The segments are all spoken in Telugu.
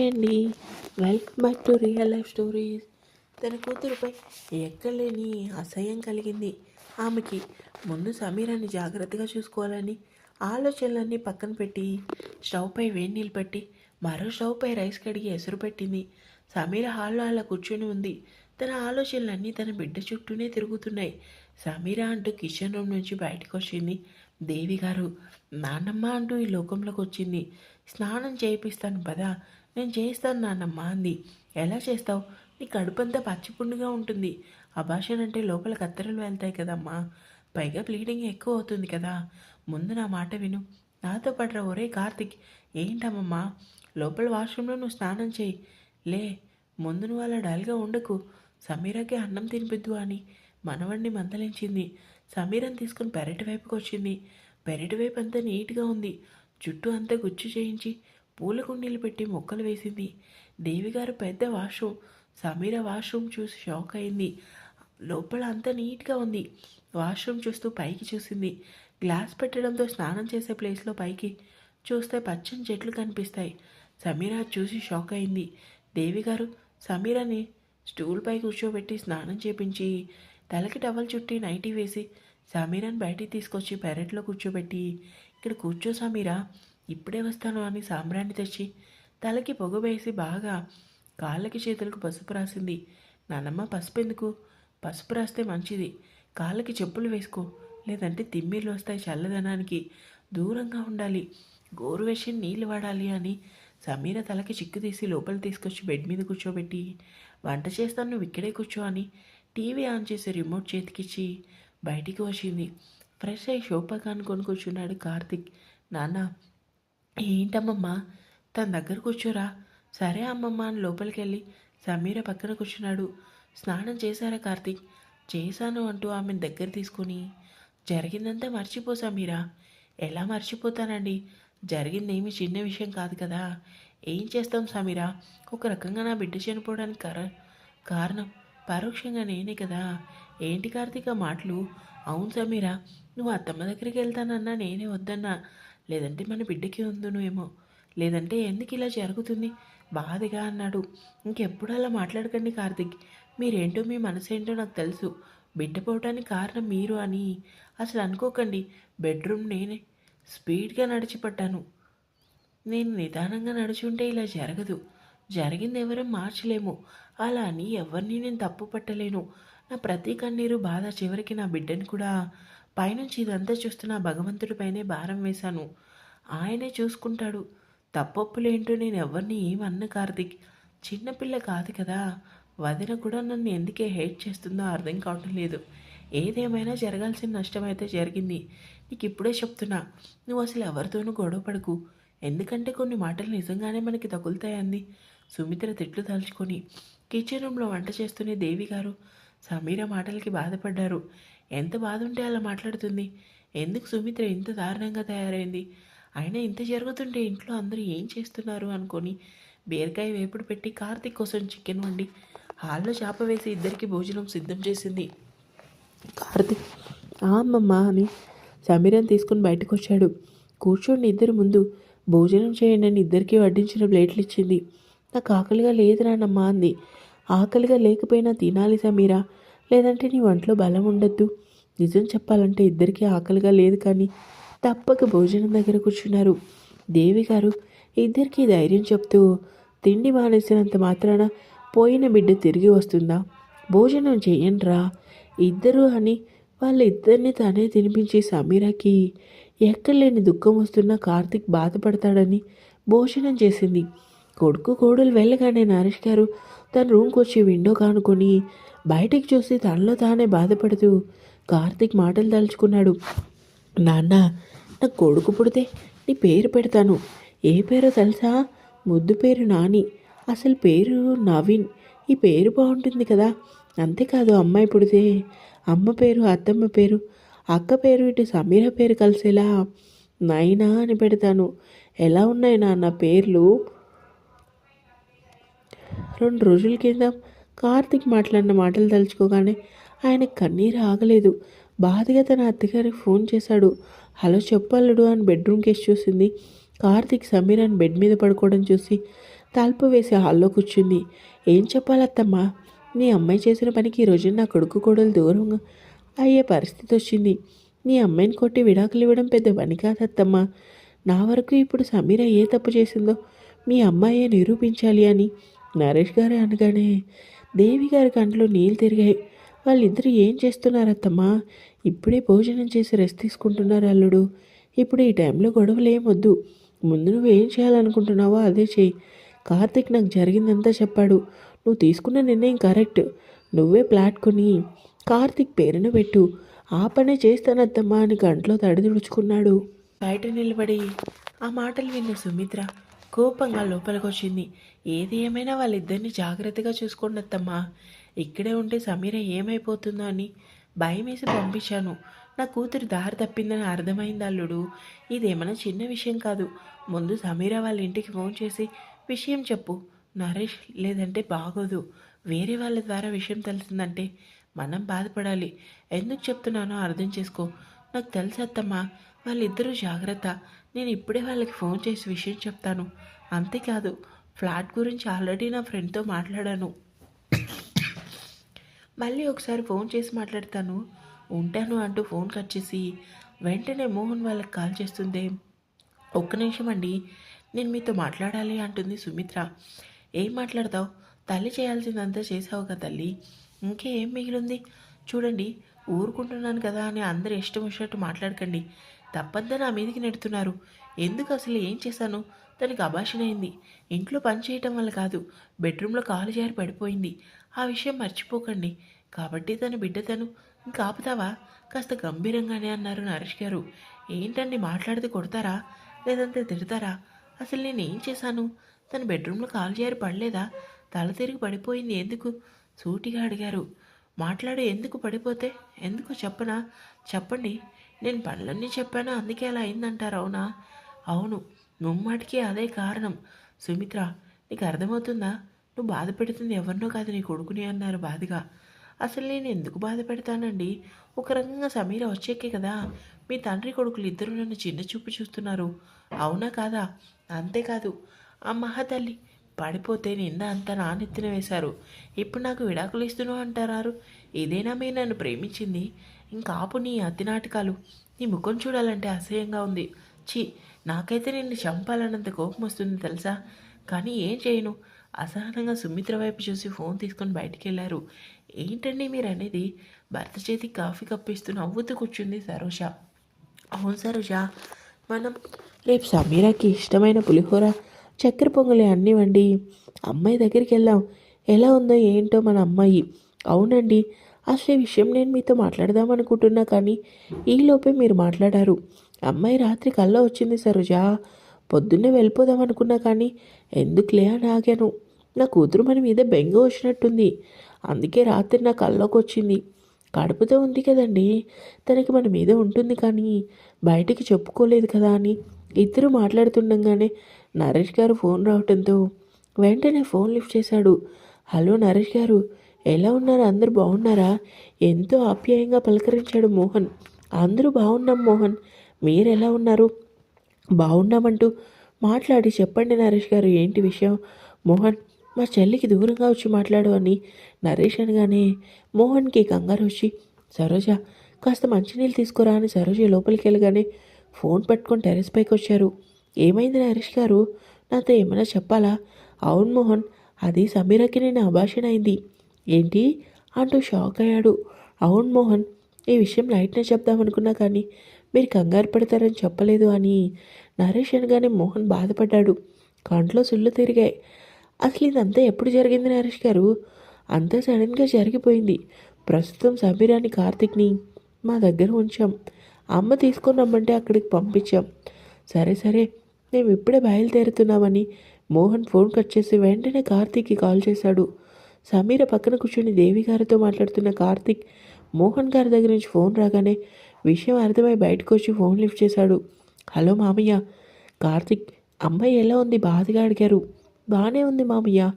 హాయ్ అండి. Welcome back to real life stories. తన కూతురుపై ఎక్కలేని అసహ్యం కలిగింది. ఆమెకి ముందు సమీరాన్ని జాగ్రత్తగా చూసుకోవాలని ఆలోచనలన్నీ పక్కన పెట్టి స్టవ్పై వేడి నీళ్ళు పెట్టి మరో స్టవ్పై రైస్ కడిగి ఎసురు పెట్టింది. సమీర హాల్లో అలా కూర్చొని ఉంది. తన ఆలోచనలన్నీ తన బిడ్డ చుట్టూనే తిరుగుతున్నాయి. సమీర అంటూ కిచెన్ రూమ్ నుంచి బయటకు వచ్చింది. దేవి గారు నాన్నమ్మ అంటూ ఈ లోకంలోకి వచ్చింది. స్నానం చేయిస్తాను పదా నేను చేస్తాను నాన్నమ్మ అంది ఎలా చేస్తావు? నీ కడుపంతా పచ్చిపుండుగా ఉంటుంది. అభాషణ అంటే లోపల కత్తెరలు వెళ్తాయి కదమ్మా. పైగా బ్లీడింగ్ ఎక్కువ అవుతుంది కదా. ముందు నా మాట విను. నాతో పడరా ఒరే కార్తిక్. ఏంటమ్మమ్మా? లోపల వాష్రూమ్లో నువ్వు స్నానం చేయి. లే ముందు నువ్వు అలా డల్గా ఉండకు. సమీరాకి అన్నం తినిపిద్దు అని మనవణ్ణి మందలించింది. సమీరని తీసుకుని పెరటి వైపుకి వచ్చింది పెరటి వైపు అంతా నీట్గా ఉంది. చుట్టూ అంతా గుచ్చు చేయించి పూల కుండీలు పెట్టి మొక్కలు వేసింది. దేవిగారు పెద్ద వాష్రూమ్ సమీర వాష్రూమ్ చూసి షాక్ అయింది. లోపల అంతా నీట్గా ఉంది. వాష్రూమ్ చూస్తూ పైకి చూసింది. గ్లాస్ పెట్టడంతో స్నానం చేసే ప్లేస్లో పైకి చూస్తే పచ్చని చెట్లు కనిపిస్తాయి. సమీర చూసి షాక్ అయింది. దేవిగారు సమీరని స్టూల్పై కూర్చోబెట్టి స్నానం చేపించి తలకి టవల్ చుట్టి నైటీ వేసి సమీరాని బయటికి తీసుకొచ్చి పెరట్లో కూర్చోబెట్టి ఇక్కడ కూర్చో సమీరా ఇప్పుడే వస్తాను అని సాంబ్రాన్ని తెచ్చి తలకి పొగ వేసి బాగా కాళ్ళకి చేతులకు పసుపు రాసింది. నానమ్మ పసుపు ఎందుకు పసుపు రాస్తే మంచిది. కాళ్ళకి చెప్పులు వేసుకో. లేదంటే తిమ్మిర్లు వస్తాయి చల్లదనానికి. దూరంగా ఉండాలి. గోరు వేసి నీళ్ళు వాడాలి అని సమీర తలకి చిక్కు తీసి లోపల తీసుకొచ్చి బెడ్ మీద కూర్చోబెట్టి వంట చేస్తాను నువ్వు ఇక్కడే కూర్చో అని టీవీ ఆన్ చేసి రిమోట్ చేతికిచ్చి బయటికి వచ్చింది. ఫ్రెష్ అయ్యి షోపకాన్ని కొనుక్కొచ్చున్నాడు కార్తిక్. నాన్న ఏంటమ్మమ్మా? తన దగ్గర కూర్చోరా. సరే అమ్మమ్మ అని లోపలికి వెళ్ళి సమీర పక్కన కూర్చున్నాడు. స్నానం చేశారా కార్తీక్? చేశాను అంటూ ఆమెను దగ్గర తీసుకొని. జరిగిందంతా మర్చిపో సమీరా. ఎలా మర్చిపోతానండి? జరిగిందేమి చిన్న విషయం కాదు కదా. ఏం చేస్తాం సమీరా? ఒక రకంగా నా బిడ్డ చనిపోవడానికి కర కారణం పరోక్షంగా నేనే కదా. ఏంటి కార్తీక మాటలు? అవును సమీరా నువ్వు అత్తమ్మ దగ్గరికి వెళ్తానన్నా నేనే వద్దన్నా. లేదంటే మన బిడ్డకి ఉందును ఏమో. లేదంటే ఎందుకు ఇలా జరుగుతుంది? బాధగా అన్నాడు. ఇంకెప్పుడు అలా మాట్లాడకండి కార్తిక్. మీరేంటో మీ మనసు ఏంటో నాకు తెలుసు. బిడ్డ పోవటానికి కారణం మీరు అని. అసలు అనుకోకండి. బెడ్రూమ్ నేనే. స్పీడ్గా నడిచిపట్టాను నేను నిదానంగా నడుచుంటే ఇలా జరగదు. జరిగింది ఎవరూ మార్చలేము. అలా అని ఎవరిని నేను తప్పు పట్టలేను. నా ప్రతి కన్నీరు బాధ చివరికి నా బిడ్డని కూడా. పైనుంచి ఇదంతా చూస్తున్న భగవంతుడిపైనే భారం వేశాను. ఆయనే చూసుకుంటాడు. తప్పొప్పులేంటో నేను ఎవరిని ఏమన్న కార్తిక్? చిన్నపిల్ల కాదు కదా. వదిన కూడా నన్ను ఎందుకే హేట్ చేస్తుందో అర్థం కావటం లేదు. ఏదేమైనా జరగాల్సిన నష్టం అయితే జరిగింది. నీకు ఇప్పుడే చెప్తున్నా నువ్వు అసలు ఎవరితోనూ గొడవ పడకు. ఎందుకంటే కొన్ని మాటలు నిజంగానే మనకి తగులుతాయంది సుమిత్ర తిట్లు తలుచుకొని కిచెన్ రూమ్లో వంట చేస్తూనే దేవి గారు సమీర మాటలకి బాధపడ్డారు. ఎంత బాధ ఉంటే అలా మాట్లాడుతుంది. ఎందుకు సుమిత్ర ఇంత దారుణంగా తయారైంది? అయినా ఇంత జరుగుతుంటే ఇంట్లో అందరూ ఏం చేస్తున్నారు అనుకొని బీరకాయ వేపుడు పెట్టి కార్తీక్ కోసం చికెన్ వండి హాల్లో చేప వేసి ఇద్దరికి భోజనం సిద్ధం చేసింది. కార్తీక్ అమ్మమ్మ అని సమీరం తీసుకుని బయటకు వచ్చాడు కూర్చోండి ఇద్దరు ముందు. భోజనం చేయండి అని ఇద్దరికి వడ్డించిన ప్లేట్లు ఇచ్చింది. నాకు ఆకలిగా లేదు నాన్నమ్మ అంది. ఆకలిగా లేకపోయినా తినాలి సమీరా. లేదంటే నీ ఒంట్లో బలం ఉండద్దు. నిజం చెప్పాలంటే ఇద్దరికీ ఆకలిగా లేదు కానీ తప్పక భోజనం దగ్గర కూర్చున్నారు. దేవి గారు ఇద్దరికీ ధైర్యం చెప్తూ తిండి మానేసినంత మాత్రాన పోయిన బిడ్డ తిరిగి వస్తుందా? భోజనం చేయండిరా. ఇద్దరు అని వాళ్ళిద్దరిని తనే తినిపించి సమీరాకి ఎక్కడలేని దుఃఖం వస్తున్న కార్తిక్ బాధపడతాడని భోజనం చేసింది. కొడుకు కోడలు వెళ్ళగానే నరేష్ గారు తన రూమ్కి వచ్చి విండో కానుకొని బయటికి చూసి తనలో తానే బాధపడుతూ కార్తీక్ మాటలు తలుచుకున్నాడు. నాన్న నా కొడుకు పుడితే నీ పేరు పెడతాను. ఏ పేరో తెలుసా? ముద్దు పేరు నాని. అసలు పేరు నవీన్. ఈ పేరు బాగుంటుంది కదా. అంతేకాదు అమ్మాయి పుడితే అమ్మ పేరు అత్తమ్మ పేరు అక్క పేరు ఇటు సమీర పేరు కలిసేలా నైనా అని పెడతాను. ఎలా ఉన్నాయి నాన్న పేర్లు? రెండు రోజుల కింద కార్తిక్ మాట్లాడిన మాటలు తలుచుకోగానే ఆయన కన్నీరు ఆగలేదు. బాధగా తన అత్తగారికి ఫోన్ చేశాడు. హలో చెప్పల్లుడు అని బెడ్రూమ్ కేసి చూసింది. కార్తిక్ సమీర్ అని బెడ్ మీద పడుకోవడం చూసి తలుపు వేసి హాల్లో కూర్చుంది. ఏం చెప్పాలత్తమ్మా? నీ అమ్మాయి చేసిన పనికి ఈరోజు నా కొడుకు కోడలు దూరంగా అయ్యే పరిస్థితి వచ్చింది. నీ అమ్మాయిని కొట్టి విడాకులు ఇవ్వడం పెద్ద పని కాదత్తమ్మా. నా వరకు ఇప్పుడు సమీర ఏ తప్పు చేసిందో మీ అమ్మాయే నిరూపించాలి అని నరేష్ గారు అనగానే దేవి గారి కంట్లో నీళ్ళు తిరిగాయి. వాళ్ళిద్దరు ఏం చేస్తున్నారత్తమ్మా? ఇప్పుడే భోజనం చేసి రెస్ట్ తీసుకుంటున్నారు అల్లుడు. ఇప్పుడు ఈ టైంలో గొడవలేమొద్దు ముందు నువ్వు ఏం చేయాలనుకుంటున్నావో అదే చెయ్యి. కార్తిక్ నాకు జరిగిందంతా చెప్పాడు. నువ్వు తీసుకున్న నిర్ణయం కరెక్ట్. నువ్వే ప్లాట్ కొని కార్తిక్ పేరున పెట్టు. ఆ పనే చేస్తానత్తమ్మా అని గంటలో తడిదుడుచుకున్నాడు బయట నిలబడి ఆ మాటలు విన్న సుమిత్ర కోపంగా లోపలికి వచ్చింది ఏది ఏమైనా వాళ్ళిద్దరిని జాగ్రత్తగా చూసుకోండి అత్తమ్మా. ఇక్కడే ఉంటే సమీర ఏమైపోతుందో అని భయం వేసి పంపించాను. నా కూతురు దారి తప్పిందని అర్థమైంది అల్లుడు. ఇదేమైనా చిన్న విషయం కాదు. ముందు సమీర వాళ్ళ ఇంటికి ఫోన్ చేసి విషయం చెప్పు. నరేష్ లేదంటే బాగోదు. వేరే వాళ్ళ ద్వారా విషయం తెలిసిందంటే మనం బాధపడాలి. ఎందుకు చెప్తున్నానో అర్థం చేసుకో. నాకు తెలుసు అత్తమ్మా. వాళ్ళిద్దరూ జాగ్రత్త. నేను ఇప్పుడే వాళ్ళకి ఫోన్ చేసి విషయం చెప్తాను. అంతేకాదు ఫ్లాట్ గురించి ఆల్రెడీ నా ఫ్రెండ్తో మాట్లాడాను. మళ్ళీ ఒకసారి ఫోన్ చేసి మాట్లాడతాను. ఉంటాను అంటూ ఫోన్ కట్ చేసి వెంటనే మోహన్ వాళ్ళకి కాల్ చేస్తుంది ఒక్క నిమిషం అండి నేను మీతో మాట్లాడాలి అంటుంది సుమిత్ర. ఏం మాట్లాడతావు? తల్లి చేయాల్సిందంతా చేసావు కదా తల్లి. ఇంకేం మిగిలింది? చూడండి ఊరుకుంటున్నాను కదా అని అందరు ఇష్టం వచ్చినట్టు మాట్లాడకండి. తప్పంతా నా మీదకి నెడుతున్నారు. ఎందుకు అసలు ఏం చేశాను? తనకి అభాషణ అయింది. ఇంట్లో పని చేయటం వల్ల కాదు బెడ్రూమ్లో కాలు జారి పడిపోయింది. ఆ విషయం మర్చిపోకండి. కాబట్టి తన బిడ్డ తను. ఇంకా ఆపుతావా? కాస్త గంభీరంగానే అన్నారు నరేష్ గారు. ఏంటండి మాట్లాడితే కొడతారా? లేదంటే తిడతారా? అసలు నేను ఏం చేశాను? తన బెడ్రూమ్లో కాలు జారి పడలేదా? తల తిరిగి పడిపోయింది ఎందుకు? సూటిగా అడిగారు. మాట్లాడి ఎందుకు పడిపోతే? ఎందుకు చెప్పనా? చెప్పండి. నేను పనులన్నీ చెప్పానా? అందుకే అలా అయిందంటారు అవునా అవును ముమ్మాటికి అదే కారణం. సుమిత్ర నీకు అర్థమవుతుందా? నువ్వు బాధ పెడుతుంది ఎవరినో కాదు నీ కొడుకుని అన్నారు బాధగా. అసలు నేను ఎందుకు బాధ పెడతానండి? ఒక రకంగా సమీర వచ్చేకే కదా. మీ తండ్రి కొడుకులు ఇద్దరు నన్ను చిన్న చూపు చూస్తున్నారు. అవునా కాదా? అంతేకాదు. ఆ మహాతల్లి పడిపోతే నిన్న అంతా నానెత్తిన వేశారు. ఇప్పుడు నాకు విడాకులు ఇస్తున్నావు అంటారారు? ఇదేనా మీ నన్ను ప్రేమించింది? ఇంకాపు నీ అతి నాటకాలు. నీ ముఖం చూడాలంటే అసహ్యంగా ఉంది. ఛీ నాకైతే నిన్ను చంపాలన్నంత కోపం వస్తుంది తెలుసా? కానీ ఏం చేయను? అసహనంగా సుమిత్ర వైపు చూసి ఫోన్ తీసుకొని బయటికి వెళ్ళారు ఏంటండి మీరు అనేది భర్త చేతి కాఫీ కప్పిస్తూ నవ్వుతూ కూర్చుంది సరోజ. అవును సరోజ. మనం రేపు సమీరాకి ఇష్టమైన పులిహోర చక్కెర పొంగలి అన్నీ వండి అమ్మాయి దగ్గరికి వెళ్దాం ఎలా ఉందో ఏంటో మన అమ్మాయి. అవునండి అసలు ఈ విషయం నేను మీతో మాట్లాడదాం అనుకుంటున్నా కానీ ఈలోపే మీరు మాట్లాడారు. అమ్మాయి రాత్రి కల్లో వచ్చింది సరోజా. పొద్దున్నే వెళ్ళిపోదాం అనుకున్నా కానీ ఎందుకులే అని ఆగాను. నా కూతురు మన మీద బెంగ వచ్చినట్టుంది. అందుకే రాత్రి నా కల్లోకి వచ్చింది. కడుపుతో ఉంది కదండి. తనకి మన మీద ఉంటుంది కానీ బయటికి చెప్పుకోలేదు కదా అని ఇద్దరు మాట్లాడుతుండగానే నరేష్ గారు ఫోన్ రావటంతో వెంటనే ఫోన్ లిఫ్ట్ చేశాడు. హలో నరేష్ గారు ఎలా ఉన్నారు? అందరూ బాగున్నారా? ఎంతో ఆప్యాయంగా పలకరించాడు మోహన్. అందరూ బాగున్నాం మోహన్. మీరు ఎలా ఉన్నారు? బాగున్నామంటూ మాట్లాడి చెప్పండి నరేష్ గారు ఏంటి విషయం? మోహన్ మా చెల్లికి దూరంగా వచ్చి మాట్లాడు అని. నరేష్ అనగానే మోహన్కి కంగారు వచ్చి సరోజ కాస్త మంచినీళ్ళు తీసుకురా అని సరోజ లోపలికి వెళ్ళగానే ఫోన్ పట్టుకొని టెరెస్ పైకి వచ్చారు. ఏమైంది హరీష్ గారు? నాతో ఏమైనా చెప్పాలా? అవును మోహన్ అది సమీరకి నేను అభాషణ అయింది. ఏంటి? అంటూ షాక్ అయ్యాడు. అవును మోహన్ ఈ విషయం నైట్నే చెప్దామనుకున్నా కానీ మీరు కంగారు పడతారని చెప్పలేదు అని. నరేష్ అనగానే మోహన్ బాధపడ్డాడు. కంట్లో సుళ్ళు తిరిగాయి. అసలు ఇదంతా ఎప్పుడు జరిగింది నరేష్ గారు? అంతా సడన్గా జరిగిపోయింది. ప్రస్తుతం సమీరాని కార్తిక్ని మా దగ్గర ఉంచాం. అమ్మ తీసుకొని రమ్మంటే అక్కడికి పంపించాం. సరే సరే మేము ఇప్పుడే బయలుదేరుతున్నామని మోహన్ ఫోన్ కట్ చేసి వెంటనే కార్తీక్కి కాల్ చేశాడు. సమీర పక్కన కూర్చొని దేవి గారితో మాట్లాడుతున్న కార్తీక్ మోహన్ గారి దగ్గర నుంచి ఫోన్ రాగానే విషయం అర్థమై బయటకు వచ్చి ఫోన్ లిఫ్ట్ చేశాడు. హలో మామయ్య కార్తిక్ అమ్మాయి ఎలా ఉంది? బాధగా అడిగారు. బాగానే ఉంది మామయ్య.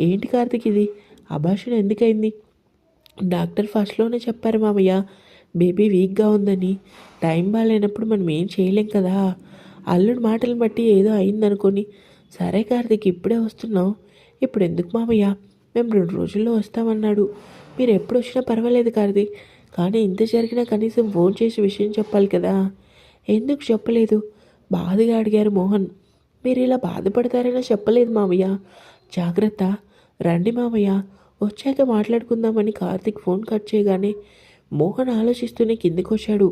ఏంటి కార్తిక్ ఇది? అభాషణ ఎందుకైంది? డాక్టర్ ఫస్ట్లోనే చెప్పారు మామయ్య. బేబీ వీక్గా ఉందని. టైం బాగాలేనప్పుడు మనం ఏం చేయలేం కదా. అల్లుడి మాటలు బట్టి ఏదో అయిందనుకొని. సరే కార్తీక్ ఇప్పుడే వస్తున్నావు. ఇప్పుడు ఎందుకు మామయ్య మేము రెండు రోజుల్లో వస్తామన్నాడు. మీరు ఎప్పుడు వచ్చినా పర్వాలేదు కార్తీక్. కానీ ఇంత జరిగినా కనీసం ఫోన్ చేసి విషయం చెప్పాలి కదా. ఎందుకు చెప్పలేదు? బాధగా అడిగారు మోహన్. మీరు ఇలా బాధపడతారైనా చెప్పలేదు మామయ్య జాగ్రత్త. రండి మామయ్య వచ్చాక మాట్లాడుకుందామని కార్తీక్ ఫోన్ కట్ చేయగానే మోహన్ ఆలోచిస్తూనే కిందికి వచ్చాడు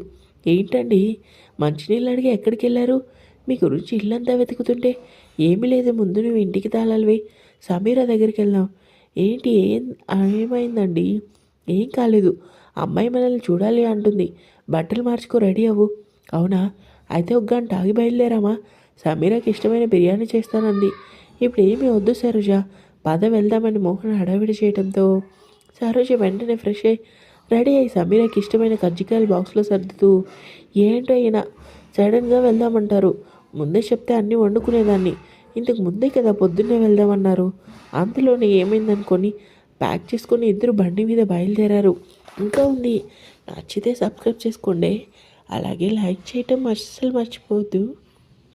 ఏంటండి? మంచినీళ్ళు అడిగి ఎక్కడికి వెళ్ళారు మీ గురించి ఇల్లంతా వెతుకుతుంటే ఏమీ లేదు ముందు నువ్వు ఇంటికి తాళాలివి సమీరా దగ్గరికి వెళ్దాం ఏంటి? ఏం ఏమైందండి? ఏం కాలేదు. అమ్మాయి మనల్ని చూడాలి అంటుంది. బట్టలు మార్చుకో రెడీ అవ్వు. అవునా? అయితే ఒక గంట ఆగి బయలుదేరామా? సమీరాకి ఇష్టమైన బిర్యానీ చేస్తానంది. ఇప్పుడు ఏమీ వద్దు సరోజ. పద వెళ్దామని మోహన్ హడావిడి చేయడంతో సరోజ వెంటనే ఫ్రెష్ అయ్యి రెడీ అయ్యి సమీరాకి ఇష్టమైన కజ్జికాయలు బాక్స్లో సర్దుతూ ఏంటో ఈయన? సడన్గా వెళ్దామంటారు. ముందే చెప్తే అన్నీ వండుకునేదాన్ని. ఇంతకు ముందే కదా పొద్దున్నే వెళ్దామన్నారు. అంతలోనే ఏమైందనుకొని ప్యాక్ చేసుకొని ఇద్దరు బండి మీద బయలుదేరారు. ఇంకా ఉంది. నచ్చితే సబ్స్క్రైబ్ చేసుకోండి. అలాగే లైక్ చేయటం అస్సలు మర్చిపోవద్దు.